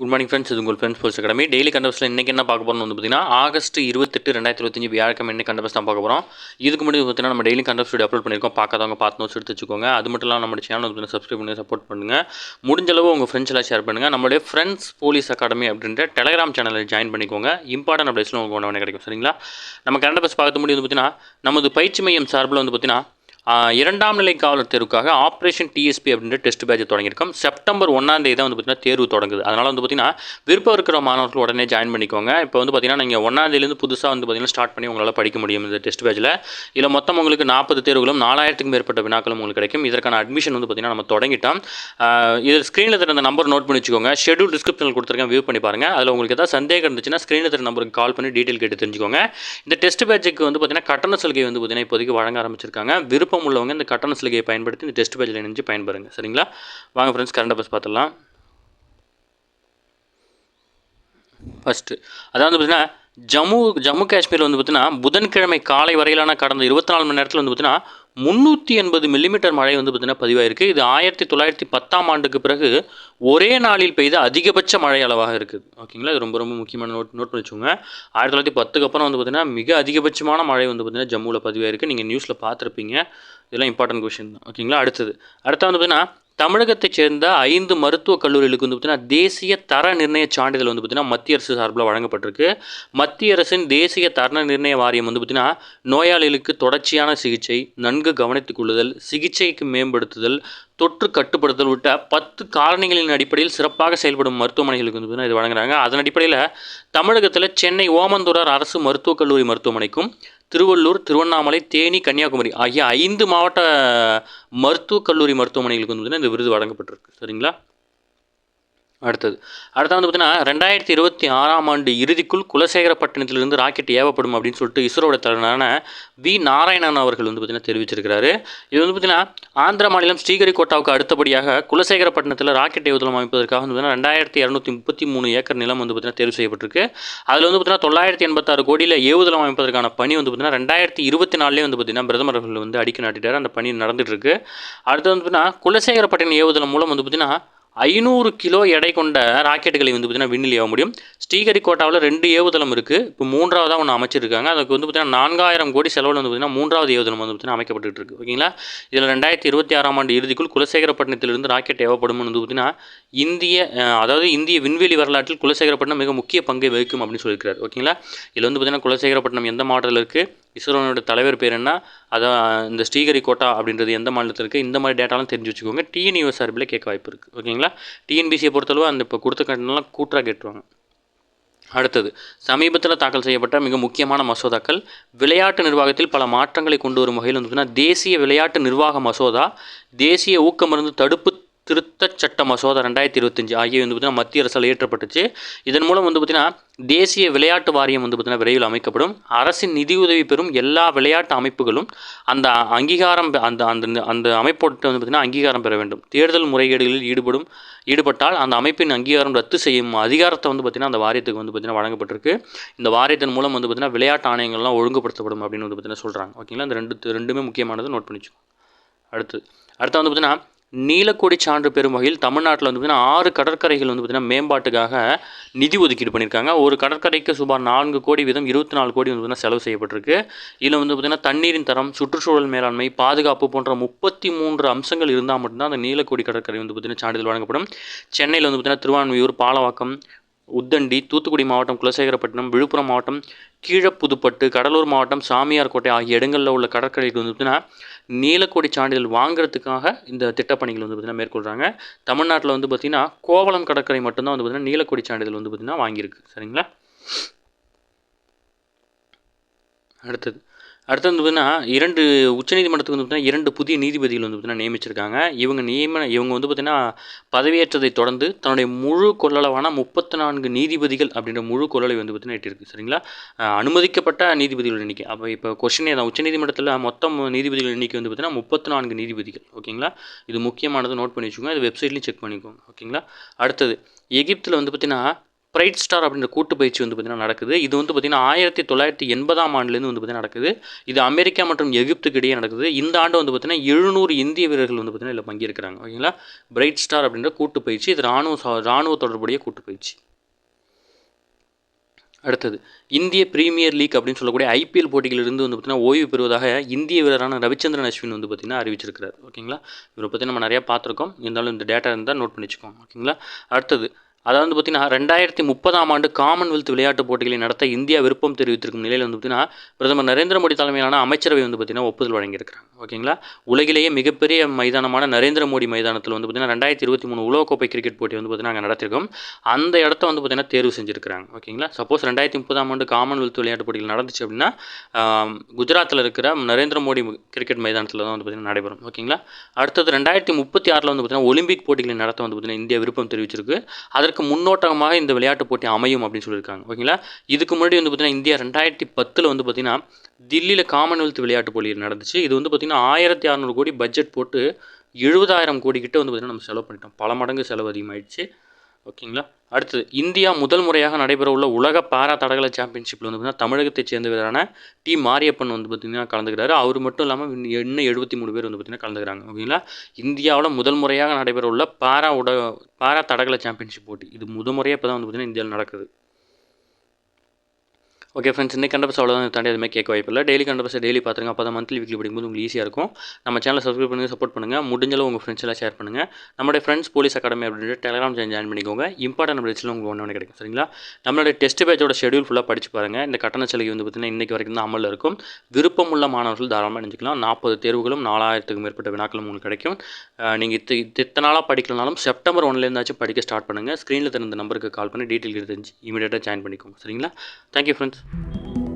Good morning friends இது உங்கள் friends sports academy daily கண்டபஸில் இன்றைக்கி என்ன பார்க்க போகிறோம் வந்து பார்த்தீங்கன்னா ஆகஸ்ட் இருபத்தெட்டு ரெண்டாயிரத்தி இருபத்தஞ்சு வியாழக்கிழமை என்ன கண்டபஸ் தான் பார்க்க போகிறோம் இதுக்கு முன்னாடி பார்த்தீங்கன்னா நம்ம டெய்லி கண்டபஸ் வீடியோ அப்லோட் பண்ணியிருக்கோம். பார்க்காதவங்க பார்த்து நோட்ஸ் எடுத்து வச்சுக்கோங்க. அது மட்டும் இல்லாமல் நம்ம சேனல் வந்து சப்ஸ்கிரைப் பண்ணி சப்போர்ட் பண்ணுங்கள் முடிஞ்ச அளவு உங்கள் ஃப்ரெண்ட்ஸ் எல்லாம் ஷேர் பண்ணுங்கள் நம்மளுடைய ஃப்ரெண்ட்ஸ் போலீஸ் அகாடமி அப்படின்ற டெலிகிராம் சேனலில் ஜாயின் பண்ணிக்கோங்க. இம்பார்ட்டன்ட் அப்டேட்ஸ்லாம் உங்களுக்கு ஒன்று கிடைக்கும். சரிங்களா? நம்ம கண்டபஸ் பார்க்க முடியும் வந்து பார்த்தீங்கன்னா நமது பயிற்சி மையம் சார்பில் வந்து பார்த்தீங்கன்னா இரண்டாம் நிலை காவலர் தேர்வுக்காக ஆப்ரேஷன் டிஎஸ்பி அப்படின்ற டெஸ்ட் பேட்ச் தொடங்கியிருக்கோம். செப்டம்பர் ஒன்றாம் தேதி தான் வந்து பார்த்தீங்கன்னா தேர்வு தொடங்குது. அதனால் வந்து பார்த்தீங்கன்னா விருப்பம் இருக்கிற மாணவர்கள் உடனே ஜாயின் பண்ணிக்கோங்க. இப்போ வந்து பார்த்தீங்கன்னா நீங்கள் ஒன்றாம் தேதியிலேருந்து புதுசாக வந்து பார்த்தீங்கன்னா ஸ்டார்ட் பண்ணி உங்களால் படிக்க முடியும் இந்த டெஸ்ட் பேட்சில் இதில் மொத்தம் உங்களுக்கு நாற்பது தேர்வுகளும் நாலாயிரத்துக்கும் மேற்பட்ட வினாக்களும் உங்களுக்கு கிடைக்கும். இதற்கான அட்மிஷன் வந்து பார்த்தீங்கன்னா நம்ம தொடங்கிட்டோம். ஆஹ் இதில் ஸ்க்ரீனில் தர நம்பர் நோட் பண்ணி வச்சுக்கோங்க. ஷெடியூல் டிஸ்கிரிப்ஷனில் கொடுத்துருக்கேன். வியூ பண்ணி பாருங்கள் அதில் உங்களுக்கு ஏதாவது சந்தேகம் இருந்துச்சுன்னா ஸ்க்ரீனில் தர நம்பருக்கு கால் பண்ணி டீட்டெயில் கேட்டு தெரிஞ்சுக்கோங்க. இந்த டெஸ்ட் பேட்சுக்கு வந்து பார்த்தீங்கன்னா கட்டண சலுகை வந்து பார்த்தீங்கன்னா இப்போதைக்கு வழங்க ஆரம்பிச்சிருக்காங்க. விருப்பம் உள்ளவங்க இந்த கட்டண சலுகையை பயன்படுத்தி இந்த டெஸ்ட் பேஜில் இணைஞ்சு பயன்பெறுங்க. சரிங்களா? வாங்க ஃப்ரெண்ட்ஸ் கரண்ட் அஃபேர்ஸ் பார்த்துடலாம். ஃபஸ்ட்டு அதாவது பார்த்தீங்கன்னா ஜம்மு ஜம்மு காஷ்மீர் வந்து பார்த்தீங்கன்னா புதன்கிழமை காலை வரையிலான கடந்த இருபத்தி நாலு மணி நேரத்தில் வந்து பார்த்தீங்கன்னா முந்நூற்றி எண்பது மில்லிமீட்டர் மழை வந்து பார்த்திங்கன்னா பதிவாயிருக்கு. இது ஆயிரத்தி தொள்ளாயிரத்தி பத்தாம் ஆண்டுக்கு பிறகு ஒரே நாளில் பெய்த அதிகபட்ச மழை அளவாக இருக்குது. ஓகேங்களா? இது ரொம்ப ரொம்ப முக்கியமான நோட் நோட் பண்ணிச்சுங்க வச்சுக்கோங்க ஆயிரத்தி தொள்ளாயிரத்தி பத்துக்கு அப்புறம் வந்து பார்த்திங்கன்னா மிக அதிகபட்சமான மழை வந்து பார்த்திங்கன்னா ஜம்முவில் பதிவாயிருக்கு. நீங்கள் நியூஸில் பார்த்துருப்பீங்க. இதெல்லாம் இம்பார்ட்டன்ட் கொஷின் தான். ஓகேங்களா? அடுத்தது. அடுத்த வந்து பார்த்திங்கன்னா தமிழகத்தைச் சேர்ந்த ஐந்து மருத்துவக் கல்லூரிகளுக்கு வந்து பார்த்தீங்கன்னா தேசிய தர நிர்ணய சான்றிதழ் வந்து பார்த்தீங்கன்னா மத்திய அரசு சார்பில் வழங்கப்பட்டிருக்கு. மத்திய அரசின் தேசிய தர நிர்ணய வாரியம் வந்து பார்த்தீங்கன்னா நோயாளிகளுக்கு தொடர்ச்சியான சிகிச்சை நன்கு கவனித்துக் கொள்ளுதல் சிகிச்சைக்கு மேம்படுத்துதல் தொற்று கட்டுப்படுத்தல் உள்ளிட்ட பத்து காரணிகளின் அடிப்படையில் சிறப்பாக செயல்படும் மருத்துவமனைகளுக்கு வந்து பார்த்தீங்கன்னா இது வழங்குறாங்க. அதன் அடிப்படையில் தமிழகத்தில் சென்னை ஓமந்தூரார் அரசு மருத்துவக் கல்லூரி மருத்துவமனைக்கும் திருவள்ளூர் திருவண்ணாமலை தேனி கன்னியாகுமரி ஆகிய ஐந்து மாவட்ட மருத்துவக் கல்லூரி மருத்துவமனைகளுக்கு வந்து இந்த விருது வழங்கப்பட்டிருக்கு. சரிங்களா? அடுத்தது. அடுத்து வந்து பார்த்தீங்கன்னா ரெண்டாயிரத்தி இருபத்தி ஆறாம் ஆண்டு இறுதிக்குள் குலசேகரப்பட்டினத்திலிருந்து ராக்கெட் ஏவப்படும் அப்படின்னு சொல்லிட்டு இஸ்ரோட தலைவரான வி. நாராயணன் அவர்கள் வந்து பார்த்தீங்கன்னா தெரிவிச்சிருக்கிறாரு. இது வந்து பார்த்தீங்கன்னா ஆந்திர மாநிலம் ஸ்ரீஹரிகோட்டாவுக்கு அடுத்தபடியாக குலசேகரப்பட்டினத்தில் ராக்கெட் ஏவுதளம் அமைப்பதற்காக வந்து பார்த்தீங்கன்னா ரெண்டாயிரத்தி இரநூத்தி முப்பத்தி மூணு ஏக்கர் நிலம் வந்து பார்த்தீங்கன்னா தேர்வு செய்யப்பட்டிருக்கு. அதில் வந்து பார்த்தீங்கன்னா தொள்ளாயிரத்தி எண்பத்தாறு கோடியில் ஏவுதளம் அமைப்பதற்கான பணி வந்து பார்த்தீங்கன்னா ரெண்டாயிரத்தி இருபத்தி நாலுலேயே வந்து பார்த்தீங்கன்னா பிரதமர் அவர்கள் வந்து அடிக்க நாட்டிட்டார். அந்த பணி நடந்துட்டு இருக்கு. அடுத்து வந்து பார்த்தீங்கன்னா குலசேகரப்பட்டினம் ஏவுதளம் மூலம் வந்து பார்த்தீங்கன்னா ஐநூறு கிலோ எடை கொண்ட ராக்கெட்டுகளை வந்து பார்த்தீங்கன்னா விண்ணில் ஏவ முடியும். ஸ்ரீஹரிகோட்டாவில் ரெண்டு ஏவுதளம் இருக்குது இப்போ மூன்றாவதாக ஒன்று அமைச்சிருக்காங்க. அதுக்கு வந்து பார்த்தீங்கன்னா நான்காயிரம் கோடி செலவில் வந்து பார்த்தீங்கன்னா மூன்றாவது ஏவுதளம் வந்து பார்த்தீங்கன்னா அமைக்கப்பட்டுருக்கு ஓகேங்களா? இதில் ரெண்டாயிரத்தி இருபத்தி ஆறாம் ஆண்டு இறுதிக்குள் குலசேகரப்பட்டினத்திலிருந்து ராக்கெட் ஏவப்படும் வந்து பார்த்திங்கன்னா இந்திய அதாவது இந்திய விண்வெளி வரலாற்றில் குலசேகரப்பட்டினம் மிக முக்கிய பங்கை வகிக்கும் அப்படின்னு சொல்லியிருக்கிறார். ஓகேங்களா? இதில் வந்து பார்த்திங்கன்னா குலசேகரப்பட்டினம் எந்த மாவட்டத்தில் இருக்குது இஸ்ரோனோட தலைவர் பேர் என்ன? அதான் இந்த ஸ்ரீஹரிகோட்டா அப்படின்றது எந்த மாநிலத்தில் இருக்குது இந்த மாதிரி டேட்டாலாம் தெரிஞ்சு வச்சுக்கோங்க. டிஎன்யூஎஸ் சார்பில் கேட்க வாய்ப்பு இருக்குது ஓகேங்களா? டிஎன்பிசியை பொறுத்தளவு அந்த இப்போ கொடுத்த கட்டணம்லாம் கூட்டாக கேட்டுருவாங்க. அடுத்தது சமீபத்தில் தாக்கல் செய்யப்பட்ட மிக முக்கியமான மசோதாக்கள். விளையாட்டு நிர்வாகத்தில் பல மாற்றங்களை கொண்டு வரும் வகையில் வந்து தேசிய விளையாட்டு நிர்வாக மசோதா தேசிய ஊக்கமருந்து தடுப்பு திருத்தச் சட்ட மசோதா ரெண்டாயிரத்தி இருபத்தஞ்சு ஆகியவை வந்து பார்த்தீங்கன்னா மத்திய அரசால் இயற்றப்பட்டுச்சு. இதன் மூலம் வந்து பார்த்தீங்கன்னா தேசிய விளையாட்டு வாரியம் வந்து பார்த்திங்கன்னா விரைவில் அமைக்கப்படும். அரசின் நிதியுதவி பெறும் எல்லா விளையாட்டு அமைப்புகளும் அந்த அங்கீகாரம் பெ- அந்த அந்த அந்த அமைப்போட்டு வந்து பார்த்திங்கன்னா அங்கீகாரம் பெற வேண்டும். தேர்தல் முறைகேடுகளில் ஈடுபடும் ஈடுபட்டால் அந்த அமைப்பின் அங்கீகாரம் ரத்து செய்யும் அதிகாரத்தை வந்து பார்த்திங்கன்னா அந்த வாரியத்துக்கு வந்து பார்த்திங்கன்னா வழங்கப்பட்டிருக்கு. இந்த வாரியத்தின் மூலம் வந்து பார்த்திங்கன்னா விளையாட்டு ஆணையங்கள்லாம் ஒழுங்குபடுத்தப்படும் அப்படின்னு வந்து பார்த்தீங்கன்னா சொல்கிறாங்க ஓகேங்களா? இந்த ரெண்டு ரெண்டுமே முக்கியமானது நோட் பண்ணிச்சுக்கோ. அடுத்து அடுத்து வந்து பார்த்திங்கன்னா நீலக்கொடி சான்று பெறும் வகையில் தமிழ்நாட்டில் வந்து பார்த்தீங்கன்னா ஆறு கடற்கரைகள் வந்து பார்த்திங்கன்னா மேம்பாட்டுக்காக நிதி ஒதுக்கீடு பண்ணியிருக்காங்க. ஒரு கடற்கரைக்கு சுமார் நான்கு கோடி வீதம் இருபத்தி நாலு கோடி வந்து பார்த்திங்கன்னா செலவு செய்யப்பட்டிருக்கு. இதில் வந்து பார்த்திங்கன்னா தண்ணீரின் தரம் சுற்றுச்சூழல் மேலாண்மை பாதுகாப்பு போன்ற முப்பத்தி மூன்று அம்சங்கள் இருந்தால் மட்டும்தான் அந்த நீலக்கொடி கடற்கரை வந்து பார்த்திங்கன்னா சான்றிதழ் வழங்கப்படும். சென்னையில் வந்து பார்த்திங்கன்னா திருவான்மையூர் பாலவாக்கம் உத்தண்டி தூத்துக்குடி மாவட்டம் குலசேகரப்பட்டினம் விழுப்புரம் மாவட்டம் கீழப்புதுப்பட்டு கடலூர் மாவட்டம் சாமியார்கோட்டை ஆகிய இடங்களில் உள்ள கடற்கரைக்கு வந்து பார்த்திங்கன்னா நீலக்கொடி சான்றிதழ் வாங்குறதுக்காக இந்த திட்டப்பணிகள் வந்து பார்த்திங்கன்னா மேற்கொள்கிறாங்க தமிழ்நாட்டில் வந்து பார்த்திங்கன்னா கோவளம் கடற்கரை மட்டும்தான் வந்து பார்த்திங்கன்னா நீலக்கொடி சான்றிதழ் வந்து பார்த்திங்கன்னா வாங்கியிருக்கு. சரிங்களா? அடுத்தது. அடுத்து வந்து பார்த்தீங்கன்னா இரண்டு உச்சநீதிமன்றத்துக்கு வந்து பார்த்தீங்கன்னா இரண்டு புதிய நீதிபதிகள் வந்து பார்த்தீங்கன்னா நியமிச்சிருக்காங்க. இவங்க நியமன இவங்க வந்து பார்த்தீங்கன்னா பதவியேற்றதை தொடர்ந்து தன்னுடைய முழு கொள்ளளவான முப்பத்தி நான்கு நீதிபதிகள் அப்படின்ற முழு கொள்ளலை வந்து பார்த்தீங்கன்னா எட்டியிருக்கு சரிங்களா? அனுமதிக்கப்பட்ட நீதிபதிகள் எண்ணிக்கை. அப்போ இப்போ கொஸ்டினே தான் உச்சநீதிமன்றத்தில் மொத்தம் நீதிபதிகள் எண்ணிக்கை வந்து பார்த்தீங்கன்னா முப்பத்தி நான்கு நீதிபதிகள் ஓகேங்களா? இது முக்கியமானது நோட் பண்ணி வச்சுக்கோங்க. இது வெப்சைட்லையும் செக் பண்ணிக்கோங்க ஓகேங்களா? அடுத்தது எகிப்தில் வந்து பார்த்தீங்கன்னா ஸ்ப்ரைட் ஸ்டார் அப்படின்ற கூட்டு பயிற்சி வந்து பார்த்திங்கன்னா நடக்குது. இது வந்து பார்த்திங்கன்னா ஆயிரத்தி தொள்ளாயிரத்தி எண்பதாம் ஆண்டுலேருந்து வந்து பார்த்திங்கன்னா நடக்குது. இது அமெரிக்கா மற்றும் எகிப்துக்கு இடையே நடக்குது. இந்த ஆண்டு வந்து பார்த்திங்கன்னா எழுநூறு இந்திய வீரர்கள் வந்து பார்த்திங்கன்னா இதில் பங்கேற்கிறாங்க. ஓகேங்களா? பிரைட் ஸ்டார் அப்படின்ற கூட்டு பயிற்சி. இது ராணுவ ராணுவ தொடர்புடைய கூட்டு பயிற்சி. அடுத்தது இந்திய பிரீமியர் லீக் அப்படின்னு சொல்லக்கூடிய ஐபிஎல் போட்டிகளிலிருந்து வந்து பார்த்திங்கன்னா ஓய்வு பெறுவதாக இந்திய வீரரான ரவிச்சந்திரன் அஸ்வின் வந்து பார்த்திங்கன்னா அறிவிச்சிருக்கிறார். ஓகேங்களா? இவரை பற்றி நம்ம நிறையா பார்த்துருக்கோம். இருந்தாலும் இந்த டேட்டா இருந்தால் நோட் பண்ணிச்சுக்கோங்க. ஓகேங்களா? அடுத்தது அதாவது வந்து பார்த்திங்கன்னா ரெண்டாயிரத்தி முப்பதாம் ஆண்டு காமன்வெல்த் விளையாட்டுப் போட்டிகளை நடத்த இந்தியா விருப்பம் தெரிவித்திருக்கும் நிலையில் வந்து பார்த்திங்கன்னா பிரதமர் நரேந்திர மோடி தலைமையிலான அமைச்சரவை வந்து பார்த்திங்கன்னா ஒப்புதல் வழங்கியிருக்கிறாங்க. ஓகேங்களா? உலகிலேயே மிகப்பெரிய மைதானமான நரேந்திர மோடி மைதானத்தில் வந்து பார்த்திங்கன்னா ரெண்டாயிரத்தி இருபத்தி மூணு உலகக்கோப்பை கிரிக்கெட் போட்டி வந்து பார்த்திங்கன்னா அங்கே நடத்திருக்கோம். அந்த இடத்த வந்து பார்த்திங்கன்னா தேர்வு செஞ்சுருக்கிறாங்க. ஓகேங்களா? சப்போஸ் ரெண்டாயிரத்தி முப்பதாம் ஆண்டு காமன்வெல்த் விளையாட்டுப் போட்டிகள் நடந்துச்சு அப்படின்னா குஜராத்தில் இருக்கிற நரேந்திர மோடி கிரிக்கெட் மைதானத்தில் தான் வந்து பார்த்திங்கன்னா நடைபெறும். ஓகேங்களா? அடுத்தது ரெண்டாயிரத்தி முப்பத்தி ஆறில் வந்து பார்த்திங்கன்னா ஒலிம்பிக் போட்டிகளை நடத்த வந்து பார்த்திங்கன்னா இந்தியா விருப்பம் தெரிவிச்சிருக்கு. அதற்கு முன்னோட்டமாக இந்த விளையாட்டுப் போட்டி அமையும் அப்படின்னு சொல்லியிருக்காங்க. ஓகேங்களா? இதுக்கு முன்னாடி வந்து பார்த்திங்கன்னா இந்தியா ரெண்டாயிரத்தி பத்தில் வந்து பார்த்திங்கன்னா தில்லியில் காமன்வெல்த் விளையாட்டு போட்டி நடந்துச்சு. இது வந்து பார்த்திங்கன்னா ஆயிரத்தி அறநூறு கோடி பட்ஜெட் போட்டு எழுபதாயிரம் கோடி கிட்ட வந்து பார்த்திங்கன்னா நம்ம செலவு பண்ணிட்டோம். பல மடங்கு செலவு அதிகமாகிடுச்சு ஓகேங்களா? அடுத்தது இந்தியா முதல் முறையாக நடைபெற உள்ள உலக பாரா தடகள சாம்பியன்ஷிப்பில் வந்து பார்த்திங்கன்னா தமிழகத்தைச் சேர்ந்த வீரரான டி. மாரியப்பன் வந்து பார்த்திங்கன்னா கலந்துக்கிறாரு. அவர் மட்டும் இல்லாமல் இன்னும் எழுபத்தி மூணு பேர் வந்து பார்த்திங்கன்னா கலந்துக்கிறாங்க ஓகேங்களா? இந்தியாவில் முதல் முறையாக நடைபெற உள்ள பாரா உட பாரா தடகள சாம்பியன்ஷிப் போட்டி. இது முதல் முறையாக இப்போ தான் வந்து பார்த்திங்கன்னா இந்தியாவில் நடக்குது. ஓகே ஃப்ரெண்ட்ஸ் இன்னைக்கு கண்டபஸ் அவ்வளோதான் தாண்டி எதுவுமே கேட்க வாய்ப்பில்லை. டெய்லி கண்டபஸ் டெய்லி பார்த்துருங்க அப்போ தான் மந்த்லி வீக்லி படிக்கும்போது உங்களுக்கு ஈஸியாக இருக்கும். நம்ம சேனலை சப்ஸ்கிரைப் பண்ணுங்கள் சப்போர்ட் பண்ணுங்கள் முடிஞ்சளவு உங்கள் ஃப்ரெண்ட்ஸ் எல்லாம் ஷேர் பண்ணுங்கள் நம்மளுடைய ஃப்ரெண்ட்ஸ் போலீஸ் அகாடமி அப்படின்ற டெலிகிராம் சேனல் ஜாயின் பண்ணிக்கோங்க. இம்பார்ட்டன் அப்டேட்ஸில் உங்களுக்கு ஒன்று ஒன்று கிடைக்கும் சரிங்களா? நம்மளுடைய டெஸ்ட் பேச்சோட ஷெடியூல் ஃபுல்லாக படிச்சு பாருங்கள் இந்த கட்டண சலுகை வந்து பார்த்திங்கன்னா இன்றைக்கி வரைக்கும் தான் அமலில் இருக்கும். விருப்பம் உள்ள மாணவர்கள் தாராளமாக நினைச்சிக்கலாம் நாற்பது தேர்வுகளும் நாலாயிரத்துக்கும் மேற்பட்ட வினாக்களும் உங்களுக்கு கிடைக்கும். நீங்கள் இத்த இத்தனை நாளாக படிக்கலனாலும் செப்டம்பர் ஒன்லேருந்தாச்சும் படிக்க ஸ்டார்ட் பண்ணுங்கள் ஸ்க்ரீனில் தெரிந்த நம்பருக்கு கால் பண்ணி டீட்டெயில் தெரிஞ்சு இமீடியட்டாக ஜாயின் பண்ணிக்கோங்க சரிங்களா? Thank you friends Thank you.